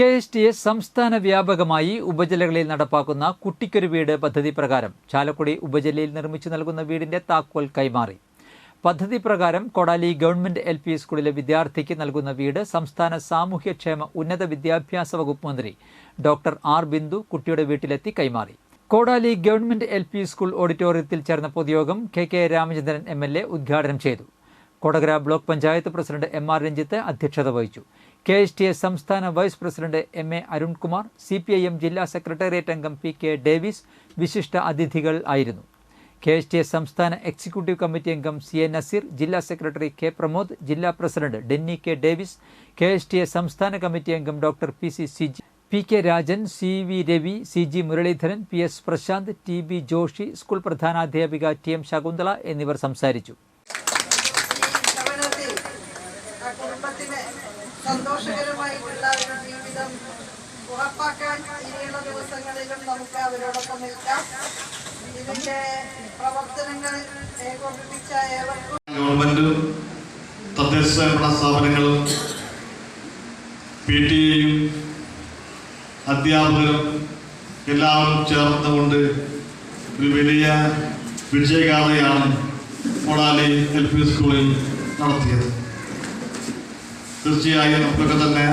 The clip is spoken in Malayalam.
കെ എസ് ടി എസ് സംസ്ഥാന വ്യാപകമായി ഉപജില്ലകളിൽ നടപ്പാക്കുന്ന കുട്ടിക്കൊരു വീട് പദ്ധതി പ്രകാരം ചാലക്കുടി ഉപജില്ലയിൽ നിർമ്മിച്ചു നൽകുന്ന വീടിന്റെ താക്കോൽ കൈമാറി. പദ്ധതി പ്രകാരം കൊടാലി ഗവൺമെന്റ് എൽ പി സ്കൂളിലെ വിദ്യാർത്ഥിക്ക് നൽകുന്ന വീട് സംസ്ഥാന സാമൂഹ്യക്ഷേമ ഉന്നത വിദ്യാഭ്യാസ വകുപ്പ് മന്ത്രി ഡോക്ടർ ആർ ബിന്ദു കുട്ടിയുടെ വീട്ടിലെത്തി കൈമാറി. കോടാലി ഗവൺമെന്റ് എൽ സ്കൂൾ ഓഡിറ്റോറിയത്തിൽ ചേർന്ന പൊതുയോഗം കെ കെ രാമചന്ദ്രൻ എ ഉദ്ഘാടനം ചെയ്തു. Kodakara block panchayat president M R Ranjith അധ്യക്ഷത വഹിച്ചു. കെ എസ് ടി എസ് സംസ്ഥാന vice president M A Arunkumar C P I M ജില്ലാ സെക്രട്ടേറിയറ്റ് അംഗം പി കെ ഡേവിസ് വിശിഷ്ട അതിഥികൾ ആയിരുന്നു. കെ എസ് ടി എസ് സംസ്ഥാന എക്സിക്യൂട്ടീവ് കമ്മിറ്റി അംഗം സി എ നസീർ ജില്ലാ സെക്രട്ടറി കെ പ്രമോദ് ജില്ലാ president Denny K Davis K S T S സംസ്ഥാന കമ്മിറ്റി അംഗം doctor P C C G P K Rajan C V Ravi C G Muraleedharan P S Prashanth T B Joshi school പ്രധാനാധ്യാപിക T M Shakuntala എന്നിവർ സംസാരിച്ചു. കുടുംബത്തിന് സന്തോഷകരമായിട്ടുള്ള ഒരു ജീവിതം ഉറപ്പാക്കാൻ ഇനിയുള്ള ദിവസങ്ങളിലും നമുക്ക് അവരോടൊപ്പം നിൽക്കാം. ഇതിന്റെ പ്രവർത്തനങ്ങൾ ഏകോപിപ്പിച്ച ഏവർക്കും ഗവൺമെന്റ് തദ്ദേശ സ്വയംഭരണ സ്ഥാപനങ്ങളും പി ടി എയും അധ്യാപകരും എല്ലാവരും ചേർന്നുകൊണ്ട് ഒരു വലിയ വിജയഗാഥയാണ് കൊടാലി എൽ പി സ്കൂളിൽ നടത്തിയത്. തീർച്ചയായും നമുക്കൊക്കെ തന്നെ